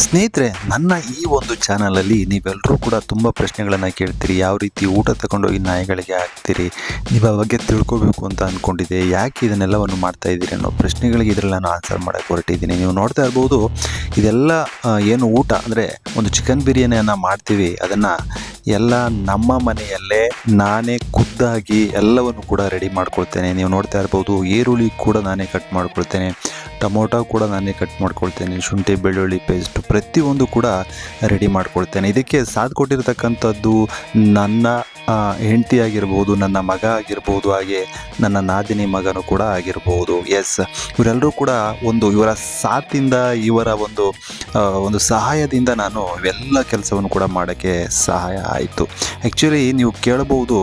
ಸ್ನೇಹಿತರೆ, ನನ್ನ ಈ ಒಂದು ಚಾನಲಲ್ಲಿ ನೀವೆಲ್ಲರೂ ಕೂಡ ತುಂಬ ಪ್ರಶ್ನೆಗಳನ್ನು ಕೇಳ್ತೀರಿ, ಯಾವ ರೀತಿ ಊಟ ತಗೊಂಡೋಗಿ ನಾಯಿಗಳಿಗೆ ಹಾಕ್ತೀರಿ ನೀವು ಆ ಬಗ್ಗೆ ತಿಳ್ಕೊಬೇಕು ಅಂತ ಅಂದ್ಕೊಂಡಿದ್ದೆ ಯಾಕೆ ಇದನ್ನೆಲ್ಲವನ್ನು ಮಾಡ್ತಾ ಇದ್ದೀರಿ ಅನ್ನೋ ಪ್ರಶ್ನೆಗಳಿಗೆ ಇದರಲ್ಲಿ ನಾನು ಆನ್ಸರ್ ಮಾಡೋಕ್ಕೆ ಹೊರಟಿದ್ದೀನಿ. ನೀವು ನೋಡ್ತಾ ಇರ್ಬೋದು, ಇದೆಲ್ಲ ಏನು ಊಟ ಅಂದರೆ ಒಂದು ಚಿಕನ್ ಬಿರಿಯಾನಿಯನ್ನು ಮಾಡ್ತೀವಿ, ಅದನ್ನು ಎಲ್ಲ ನಮ್ಮ ಮನೆಯಲ್ಲೇ ನಾನೇ ಖುದ್ದಾಗಿ ಎಲ್ಲವನ್ನು ಕೂಡ ರೆಡಿ ಮಾಡ್ಕೊಳ್ತೇನೆ. ನೀವು ನೋಡ್ತಾ ಇರ್ಬೋದು, ಈರುಳ್ಳಿ ಕೂಡ ನಾನೇ ಕಟ್ ಮಾಡ್ಕೊಳ್ತೇನೆ. ಟೊಮೊಟೊ ಕೂಡ ನಾನೇ ಕಟ್ ಮಾಡ್ಕೊಳ್ತೇನೆ, ಶುಂಠಿ, ಬೆಳ್ಳುಳ್ಳಿ ಪೇಸ್ಟ್ ಪ್ರತಿಯೊಂದು ಕೂಡ ರೆಡಿ ಮಾಡ್ಕೊಳ್ತೇನೆ. ಇದಕ್ಕೆ ಸಾಥ್ ಕೊಟ್ಟಿರ್ತಕ್ಕಂಥದ್ದು ನನ್ನ ಹೆಂಡತಿ ಆಗಿರ್ಬೋದು, ನನ್ನ ಮಗ ಆಗಿರ್ಬೋದು, ಹಾಗೆ ನನ್ನ ನಾದಿನಿ ಮಗನೂ ಕೂಡ ಆಗಿರ್ಬೋದು. ಎಸ್ ಇವರೆಲ್ಲರೂ ಕೂಡ ಒಂದು ಇವರ ಸಾಥಿಂದ, ಇವರ ಒಂದು ಒಂದು ಸಹಾಯದಿಂದ ನಾನು ಇವೆಲ್ಲ ಕೆಲಸವನ್ನು ಕೂಡ ಮಾಡೋಕ್ಕೆ ಸಹಾಯ ಆಯಿತು. ಆ್ಯಕ್ಚುಲಿ ನೀವು ಕೇಳಬಹುದು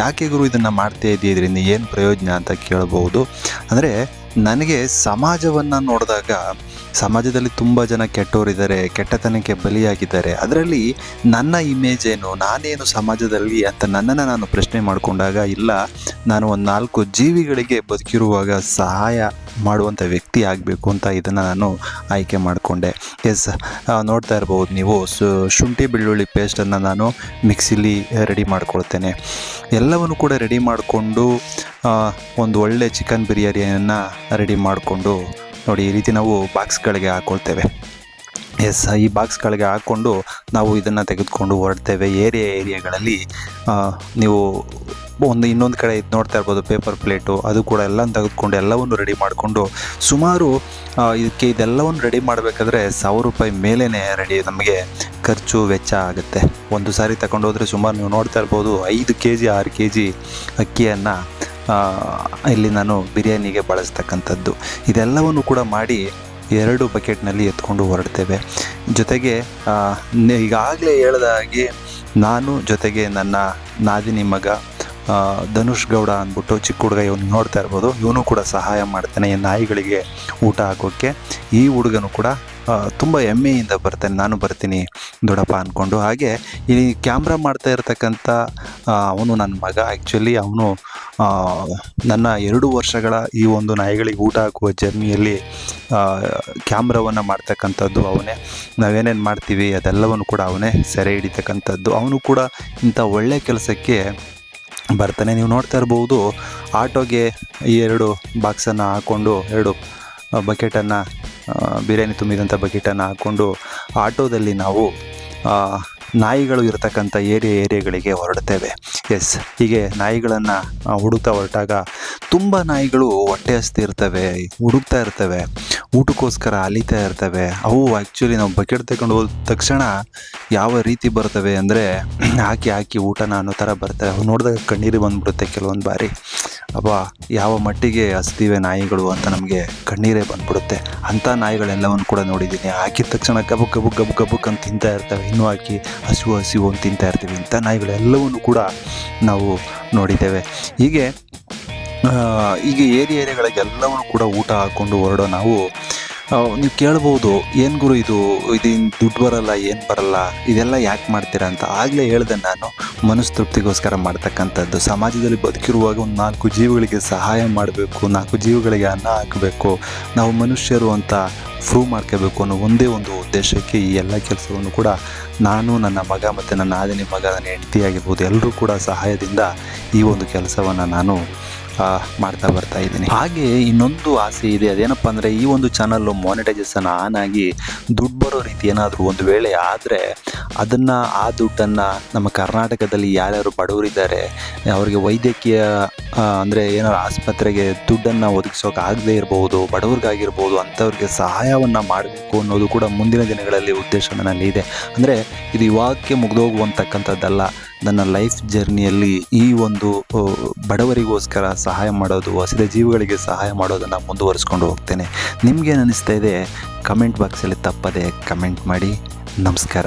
ಯಾಕೆ ಗುರು ಇದನ್ನು ಮಾಡ್ತಾ ಇದೆಯಾ ಇದರಿಂದ ಏನು ಪ್ರಯೋಜನ ಅಂತ ಕೇಳಬಹುದು ಅಂದರೆ ನನಗೆ ಸಮಾಜವನ್ನು ನೋಡಿದಾಗ ಸಮಾಜದಲ್ಲಿ ತುಂಬ ಜನ ಕೆಟ್ಟವರಿದ್ದಾರೆ ಕೆಟ್ಟತನಕ್ಕೆ ಬಲಿಯಾಗಿದ್ದಾರೆ. ಅದರಲ್ಲಿ ನನ್ನ ಇಮೇಜ್ ಏನು, ನಾನೇನು ಸಮಾಜದಲ್ಲಿ ಅಂತ ನನ್ನನ್ನು ನಾನು ಪ್ರಶ್ನೆ ಮಾಡಿಕೊಂಡಾಗ ಇಲ್ಲ, ನಾನು ಒಂದು ನಾಲ್ಕು ಜೀವಿಗಳಿಗೆ ಬದುಕಿರುವಾಗ ಸಹಾಯ ಮಾಡುವಂಥ ವ್ಯಕ್ತಿ ಆಗಬೇಕು ಅಂತ ಇದನ್ನು ನಾನು ಆಯ್ಕೆ ಮಾಡಿಕೊಂಡೆ. ಎಸ್ ನೋಡ್ತಾ ಇರ್ಬೋದು ನೀವು. ಶುಂಠಿ ಬೆಳ್ಳುಳ್ಳಿ ಪೇಸ್ಟನ್ನು ನಾನು ಮಿಕ್ಸಿಲಿ ರೆಡಿ ಮಾಡ್ಕೊಳ್ತೇನೆ. ಎಲ್ಲವನ್ನು ಕೂಡ ರೆಡಿ ಮಾಡಿಕೊಂಡು ಒಂದು ಒಳ್ಳೆ ಚಿಕನ್ ಬಿರಿಯಾನಿಯನ್ನು ರೆಡಿ ಮಾಡಿಕೊಂಡು, ನೋಡಿ ಈ ರೀತಿ ನಾವು ಬಾಕ್ಸ್ಗಳಿಗೆ ಹಾಕ್ಕೊಳ್ತೇವೆ ಎಸ್ ಈ ಬಾಕ್ಸ್ಗಳಿಗೆ ಹಾಕ್ಕೊಂಡು ನಾವು ಇದನ್ನು ತೆಗೆದುಕೊಂಡು ಹೊರಡ್ತೇವೆ. ಏರಿಯಾ ಏರಿಯಾಗಳಲ್ಲಿ ನೀವು ಒಂದು ಇನ್ನೊಂದು ಕಡೆ ಇದು ನೋಡ್ತಾ ಇರ್ಬೋದು ಪೇಪರ್ ಪ್ಲೇಟು ಅದು ಕೂಡ ಎಲ್ಲ ತೆಗೆದುಕೊಂಡು ಎಲ್ಲವನ್ನು ರೆಡಿ ಮಾಡಿಕೊಂಡು ಸುಮಾರು ಇದಕ್ಕೆ ಇದೆಲ್ಲವನ್ನು ರೆಡಿ ಮಾಡಬೇಕಾದ್ರೆ ಸಾವಿರ ರೂಪಾಯಿ ಮೇಲೇ ರೆಡಿ ನಮಗೆ ಖರ್ಚು ವೆಚ್ಚ ಆಗುತ್ತೆ. ಒಂದು ಸಾರಿ ತಗೊಂಡೋದ್ರೆ ಸುಮಾರು ನೀವು ನೋಡ್ತಾ ಇರ್ಬೋದು, ಐದು ಕೆ ಜಿ ಆರು ಕೆ ಜಿ ಅಕ್ಕಿಯನ್ನು ಇಲ್ಲಿ ನಾನು ಬಿರಿಯಾನಿಗೆ ಬಳಸ್ತಕ್ಕಂಥದ್ದು. ಇದೆಲ್ಲವನ್ನು ಕೂಡ ಮಾಡಿ ಎರಡು ಬಕೆಟ್ನಲ್ಲಿ ಎತ್ಕೊಂಡು ಹೊರಡ್ತೇವೆ. ಜೊತೆಗೆ ಈಗಾಗಲೇ ಹೇಳ್ದ ಹಾಗೆ ನಾನು ಜೊತೆಗೆ ನನ್ನ ನಾದಿನಿ ಮಗ ಧನುಷ್ ಗೌಡ ಅಂದ್ಬಿಟ್ಟು ಚಿಕ್ಕ ಹುಡುಗ ಇವನು ನೋಡ್ತಾ ಇರ್ಬೋದು. ಇವನು ಕೂಡ ಸಹಾಯ ಮಾಡ್ತಾನೆ, ಈ ನಾಯಿಗಳಿಗೆ ಊಟ ಹಾಕೋಕ್ಕೆ ಈ ಹುಡುಗನು ಕೂಡ ತುಂಬ ಹೆಮ್ಮೆಯಿಂದ ಬರ್ತಾನೆ, ನಾನು ಬರ್ತೀನಿ ದೊಡ್ಡಪ್ಪ ಅಂದ್ಕೊಂಡು ಹಾಗೆ ಈ ಕ್ಯಾಮ್ರಾ ಮಾಡ್ತಾ ಇರ್ತಕ್ಕಂಥ ಅವನು ನನ್ನ ಮಗ. ಆ್ಯಕ್ಚುಲಿ ಅವನು ನನ್ನ ಎರಡು ವರ್ಷಗಳ ಈ ಒಂದು ನಾಯಿಗಳಿಗೆ ಊಟ ಹಾಕುವ ಜರ್ನಿಯಲ್ಲಿ ಕ್ಯಾಮ್ರಾವನ್ನು ಮಾಡ್ತಕ್ಕಂಥದ್ದು ಅವನೇ. ನಾವೇನೇನು ಮಾಡ್ತೀವಿ ಅದೆಲ್ಲವನ್ನು ಕೂಡ ಅವನೇ ಸೆರೆ ಹಿಡಿತಕ್ಕಂಥದ್ದು. ಅವನು ಕೂಡ ಇಂಥ ಒಳ್ಳೆಯ ಕೆಲಸಕ್ಕೆ ಬರ್ತಾನೆ. ನೀವು ನೋಡ್ತಾ ಇರ್ಬೋದು, ಆಟೋಗೆ ಈ ಎರಡು ಬಾಕ್ಸನ್ನು ಹಾಕ್ಕೊಂಡು ಎರಡು ಬಕೆಟನ್ನು ಬಿರಿಯಾನಿ ತುಂಬಿದಂಥ ಬಕೆಟನ್ನು ಹಾಕ್ಕೊಂಡು ಆಟೋದಲ್ಲಿ ನಾವು ನಾಯಿಗಳು ಇರತಕ್ಕಂಥ ಏರಿಯಾ ಏರಿಯಾಗಳಿಗೆ ಹೊರಡ್ತೇವೆ. ಎಸ್ ಹೀಗೆ ನಾಯಿಗಳನ್ನು ಹುಡುಕ್ತಾ ಹೊರಟಾಗ ತುಂಬ ನಾಯಿಗಳು ಹೊಟ್ಟೆ ಹಸ್ತಿರ್ತವೆ, ಹುಡುಕ್ತಾ ಇರ್ತವೆ. ಊಟಕ್ಕೋಸ್ಕರ ಅಲಿತಾ ಇರ್ತವೆ. ಅವು ಆ್ಯಕ್ಚುಲಿ ನಾವು ಬಕೆಟ್ ತಗೊಂಡು ಹೋದ ತಕ್ಷಣ ಯಾವ ರೀತಿ ಬರ್ತವೆ ಅಂದರೆ ಹಾಕಿ ಹಾಕಿ ಊಟನ ಅನ್ನೋ ಥರ ಬರ್ತವೆ ಅವು ನೋಡಿದಾಗ ಕಣ್ಣೀರು ಬಂದ್ಬಿಡುತ್ತೆ ಕೆಲವೊಂದು ಬಾರಿ. ಅಪ್ಪ ಯಾವ ಮಟ್ಟಿಗೆ ಹಸ್ತಿವೆ ನಾಯಿಗಳು ಅಂತ ನಮಗೆ ಕಣ್ಣೀರೇ ಬಂದ್ಬಿಡುತ್ತೆ. ಅಂಥ ನಾಯಿಗಳೆಲ್ಲವನ್ನು ಕೂಡ ನೋಡಿದ್ದೀನಿ. ಹಾಕಿದ ತಕ್ಷಣ ಗಬು ಗಬು ಗಬು ಗಬುಕ್ ಅಂತ ತಿಂತಾ ಇರ್ತವೆ. ಇನ್ನೂ ಹಾಕಿ ಹಸಿವು ಹಸಿವು ಅಂತ ತಿಂತಾ ಇರ್ತೀವಿ. ಇಂಥ ನಾಯಿಗಳೆಲ್ಲವನ್ನು ಕೂಡ ನಾವು ನೋಡಿದ್ದೇವೆ. ಹೀಗೆ ಈಗ ಏರಿ ಏರಿಯಾಗಳಿಗೆಲ್ಲವನ್ನು ಕೂಡ ಊಟ ಹಾಕ್ಕೊಂಡು ಹೊರಡೋ ನಾವು ನೀವು ಕೇಳ್ಬೋದು, ಏನು ಗುರು ಇದು ಇದೇನು ದುಡ್ಡು ಬರಲ್ಲ, ಏನು ಬರಲ್ಲ, ಇದೆಲ್ಲ ಯಾಕೆ ಮಾಡ್ತೀರಾ ಅಂತ ಆಗಲೇ ಹೇಳ್ದೆ ನಾನು, ಮನಸ್ಸು ತೃಪ್ತಿಗೋಸ್ಕರ ಮಾಡ್ತಕ್ಕಂಥದ್ದು. ಸಮಾಜದಲ್ಲಿ ಬದುಕಿರುವಾಗ ಒಂದು ನಾಲ್ಕು ಜೀವಿಗಳಿಗೆ ಸಹಾಯ ಮಾಡಬೇಕು, ನಾಲ್ಕು ಜೀವಿಗಳಿಗೆ ಅನ್ನ ಹಾಕಬೇಕು, ನಾವು ಮನುಷ್ಯರು ಅಂತ ಪ್ರೂವ್ ಮಾಡ್ಕೋಬೇಕು ಅನ್ನೋ ಒಂದೇ ಒಂದು ಉದ್ದೇಶಕ್ಕೆ ಈ ಎಲ್ಲ ಕೆಲಸವನ್ನು ಕೂಡ ನಾನು, ನನ್ನ ಮಗ ಮತ್ತು ನನ್ನ ಆದಿನಿ ಮಗ, ನನ್ನ ಹೆಂಡತಿ ಆಗಿರ್ಬೋದು ಎಲ್ಲರೂ ಕೂಡ ಸಹಾಯದಿಂದ ಈ ಒಂದು ಕೆಲಸವನ್ನು ನಾನು ಮಾಡ್ತಾ ಬರ್ತಾ ಇದ್ದೀನಿ. ಹಾಗೆ ಇನ್ನೊಂದು ಆಸೆ ಇದೆ. ಅದೇನಪ್ಪ ಅಂದರೆ ಈ ಒಂದು ಚಾನಲ್ಲು ಮಾನಿಟೈಸೇಷನ್ ಆನ್ ಆಗಿ ದುಡ್ಡು ಬರೋ ರೀತಿ ಏನಾದರೂ ಒಂದು ವೇಳೆ ಆದರೆ ಅದನ್ನು, ಆ ದುಡ್ಡನ್ನು ನಮ್ಮ ಕರ್ನಾಟಕದಲ್ಲಿ ಯಾರ್ಯಾರು ಬಡವರಿದ್ದಾರೆ, ಅವರಿಗೆ ವೈದ್ಯಕೀಯ ಅಂದರೆ ಏನಾದ್ರು ಆಸ್ಪತ್ರೆಗೆ ದುಡ್ಡನ್ನು ಒದಗಿಸೋಕೆ ಆಗದೇ ಇರ್ಬೋದು, ಬಡವ್ರಿಗಾಗಿರ್ಬೋದು, ಅಂಥವ್ರಿಗೆ ಸಹಾಯವನ್ನು ಮಾಡಬೇಕು ಅನ್ನೋದು ಕೂಡ ಮುಂದಿನ ದಿನಗಳಲ್ಲಿ ಉದ್ದೇಶ ನನ್ನಲ್ಲಿ ಇದೆ ಅಂದರೆ ಇದು ಇವಾಗಕ್ಕೆ ಮುಗಿದೋಗುವಂತಕ್ಕಂಥದ್ದಲ್ಲ. ನನ್ನ ಲೈಫ್ ಜರ್ನಿಯಲ್ಲಿ ಈ ಒಂದು ಬಡವರಿಗೋಸ್ಕರ ಸಹಾಯ ಮಾಡೋದು, ಹಸಿದ ಜೀವಿಗಳಿಗೆ ಸಹಾಯ ಮಾಡೋದನ್ನು ಮುಂದುವರಿಸ್ಕೊಂಡು ಹೋಗ್ತೇನೆ. ನಿಮ್ಗೇನು ಅನಿಸ್ತಾ ಇದೆ? ಕಮೆಂಟ್ ಬಾಕ್ಸಲ್ಲಿ ತಪ್ಪದೆ ಕಮೆಂಟ್ ಮಾಡಿ. ನಮಸ್ಕಾರ.